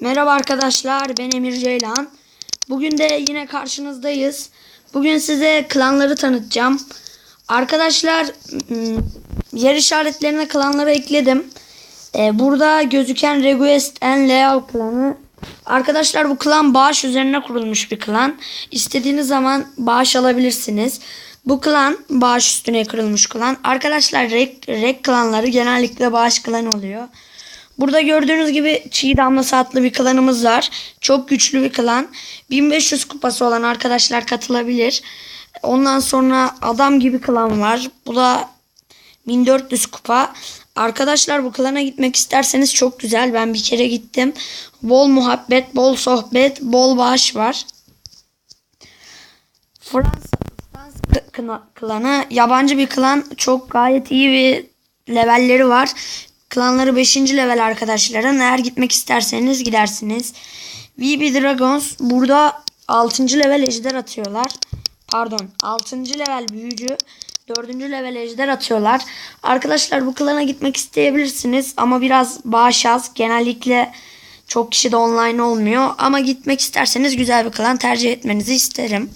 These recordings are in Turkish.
Merhaba arkadaşlar ben Emir Ceylan. Bugün de yine karşınızdayız. Bugün size klanları tanıtacağım. Arkadaşlar hmm, yer işaretlerine klanları ekledim. Ee, burada gözüken Request and Layout klanı. Arkadaşlar bu klan bağış üzerine kurulmuş bir klan. İstediğiniz zaman bağış alabilirsiniz. Bu klan bağış üstüne kurulmuş klan. Arkadaşlar rek, rek klanları genellikle bağış klanı oluyor. Burada gördüğünüz gibi Çiğ Damlası adlı bir klanımız var. Çok güçlü bir klan. 1500 kupası olan arkadaşlar katılabilir. Ondan sonra Adam gibi klan var. Bu da 1400 kupa. Arkadaşlar bu klana gitmek isterseniz çok güzel. Ben bir kere gittim. Bol muhabbet, bol sohbet, bol bağış var. Fransa, Fransa klanı yabancı bir klan. Çok gayet iyi bir levelleri var. Klanları 5. level arkadaşların. Eğer gitmek isterseniz gidersiniz. VB Dragons burada 6. level ejder atıyorlar. Pardon 6. level büyücü 4. level ejder atıyorlar. Arkadaşlar bu klana gitmek isteyebilirsiniz ama biraz bağış az. Genellikle çok kişi de online olmuyor. Ama gitmek isterseniz güzel bir klan tercih etmenizi isterim.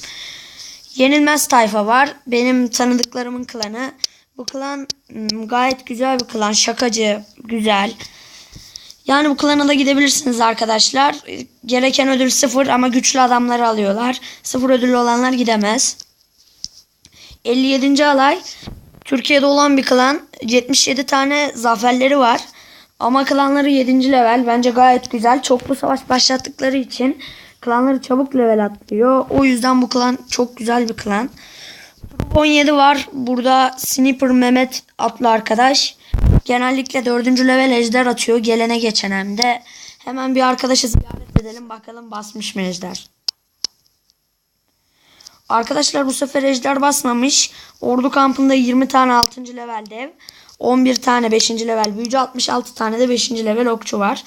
Yenilmez tayfa var. Benim tanıdıklarımın klanı. Bu klan hmm, gayet güzel bir klan. Şakacı, güzel. Yani bu klana da gidebilirsiniz arkadaşlar. Gereken ödül sıfır ama güçlü adamları alıyorlar. Sıfır ödüllü olanlar gidemez. 57. alay Türkiye'de olan bir klan. 77 tane zaferleri var. Ama klanları 7. level. Bence gayet güzel. Çoklu savaş başlattıkları için klanları çabuk level atlıyor. O yüzden bu klan çok güzel bir klan. 17 var. Burada Sniper Mehmet adlı arkadaş. Genellikle 4. level ejder atıyor. Gelene geçen hem de. Hemen bir arkadaşı ziyaret edelim. Bakalım basmış mı ejder. Arkadaşlar bu sefer ejder basmamış. Ordu kampında 20 tane 6. level dev. 11 tane 5. level büyücü 66 tane de 5. level okçu var.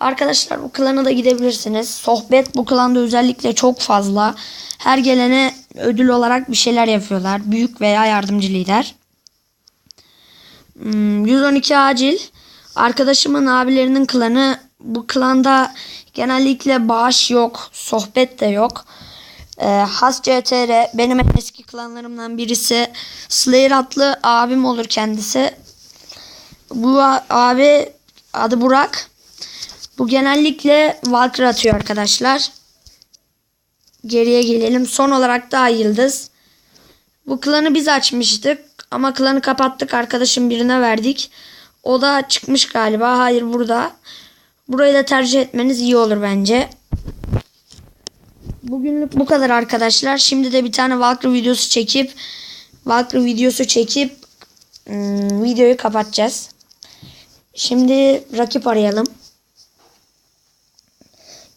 Arkadaşlar bu klana da gidebilirsiniz. Sohbet bu klanda özellikle çok fazla. Her gelene ödül olarak bir şeyler yapıyorlar. Büyük veya yardımcı lider. Hmm, 112 acil. Arkadaşımın abilerinin klanı. Bu klanda genellikle bağış yok. Sohbet de yok. Ee, Has CTR benim en eski klanlarımdan birisi. Slayer adlı abim olur kendisi. Bu abi adı Burak. Bu genellikle Valkyrie atıyor arkadaşlar. Geriye gelelim. Son olarak da Yıldız. Bu klanı biz açmıştık. Ama klanı kapattık. Arkadaşım birine verdik. O da çıkmış galiba. Hayır burada. Burayı da tercih etmeniz iyi olur bence. Bugünlük bu kadar arkadaşlar. Şimdi de bir tane Valkyrie videosu çekip Valkyrie videosu çekip ım, videoyu kapatacağız. Şimdi rakip arayalım.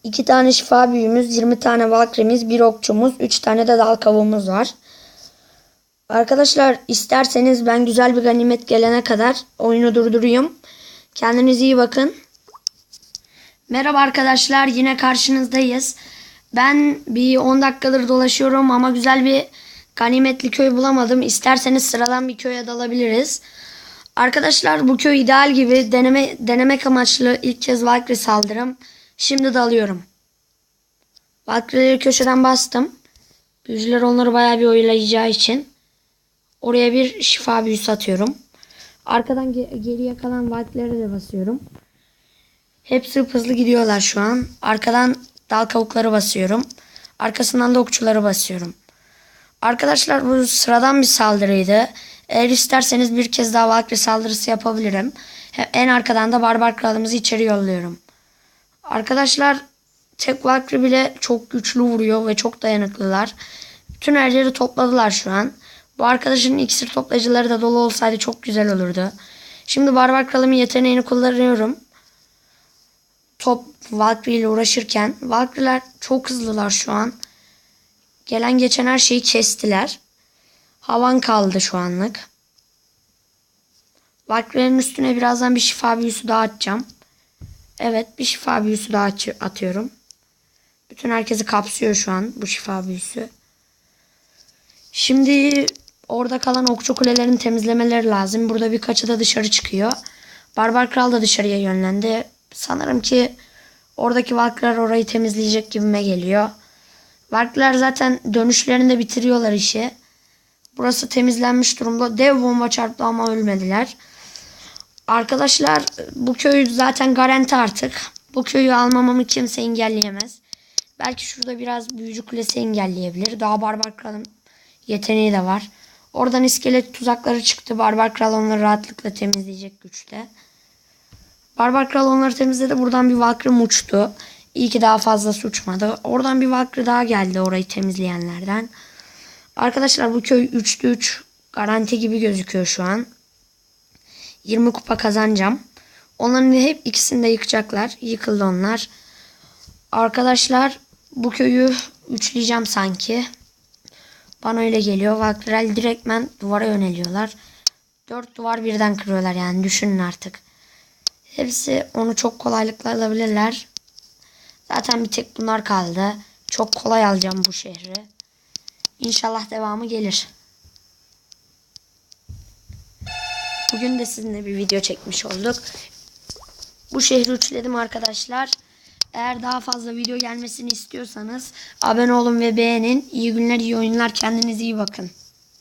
2 tane şifa büyüğümüz, 20 tane valkremiz, bir okçumuz, 3 tane de dal kavuğumuz var. Arkadaşlar isterseniz ben güzel bir ganimet gelene kadar oyunu durdurayım. Kendinize iyi bakın. Merhaba arkadaşlar yine karşınızdayız. Ben bir 10 dakikadır dolaşıyorum ama güzel bir ganimetli köy bulamadım. İsterseniz sıradan bir köye dalabiliriz. Arkadaşlar bu köy ideal gibi deneme denemek amaçlı ilk kez Valkyrie saldırım. Şimdi dalıyorum. Valkyrie'leri köşeden bastım. Büyücüler onları bayağı bir oyalayacağı için. Oraya bir şifa büyüsü atıyorum. Arkadan ge- geriye kalan Valkyrie'lere de basıyorum. Hepsi hızlı gidiyorlar şu an. Arkadan dal kavukları basıyorum. Arkasından da okçuları basıyorum. Arkadaşlar bu sıradan bir saldırıydı. Eğer isterseniz bir kez daha Valkyrie saldırısı yapabilirim. En arkadan da barbar kralımızı içeri yolluyorum. Arkadaşlar tek Valkyrie bile çok güçlü vuruyor ve çok dayanıklılar. Bütün her topladılar şu an. Bu arkadaşın iksir toplayıcıları da dolu olsaydı çok güzel olurdu. Şimdi Barbar Kralımın yeteneğini kullanıyorum. Top Valkyrie ile uğraşırken. Valkyrie'ler çok hızlılar şu an. Gelen geçen her şeyi kestiler. Havan kaldı şu anlık. Valkyrie'lerin üstüne birazdan bir şifa büyüsü daha atacağım. Evet bir şifa büyüsü daha atı- atıyorum. Bütün herkesi kapsıyor şu an bu şifa büyüsü. Şimdi orada kalan okçu kulelerini temizlemeleri lazım. Burada birkaçı da dışarı çıkıyor. Barbar Kral da dışarıya yönlendi. Sanırım ki Oradaki Valklar orayı temizleyecek gibime geliyor. Valklar zaten dönüşlerinde bitiriyorlar işi. Burası temizlenmiş durumda. Dev bomba çarptı ama ölmediler. Arkadaşlar bu köy zaten garanti artık. Bu köyü almamamı kimse engelleyemez. Belki şurada biraz büyücü kulesi engelleyebilir. Daha barbar kralın yeteneği de var. Oradan iskelet tuzakları çıktı. Barbar kral onları rahatlıkla temizleyecek güçte. Barbar kral onları temizledi. Buradan bir valkrım uçtu. İyi ki daha fazla uçmadı. Oradan bir valkrı daha geldi orayı temizleyenlerden. Arkadaşlar bu köy 3'te 3 garanti gibi gözüküyor şu an. 20 kupa kazanacağım. Onların hep ikisini de yıkacaklar. Yıkıldı onlar. Arkadaşlar bu köyü üçleyeceğim sanki. Bana öyle geliyor. Valkrel direktmen duvara yöneliyorlar. Dört duvar birden kırıyorlar yani düşünün artık. Hepsi onu çok kolaylıkla alabilirler. Zaten bir tek bunlar kaldı. Çok kolay alacağım bu şehri. İnşallah devamı gelir. Bugün de sizinle bir video çekmiş olduk. Bu şehri üçledim arkadaşlar. Eğer daha fazla video gelmesini istiyorsanız abone olun ve beğenin. İyi günler, iyi oyunlar. Kendinize iyi bakın.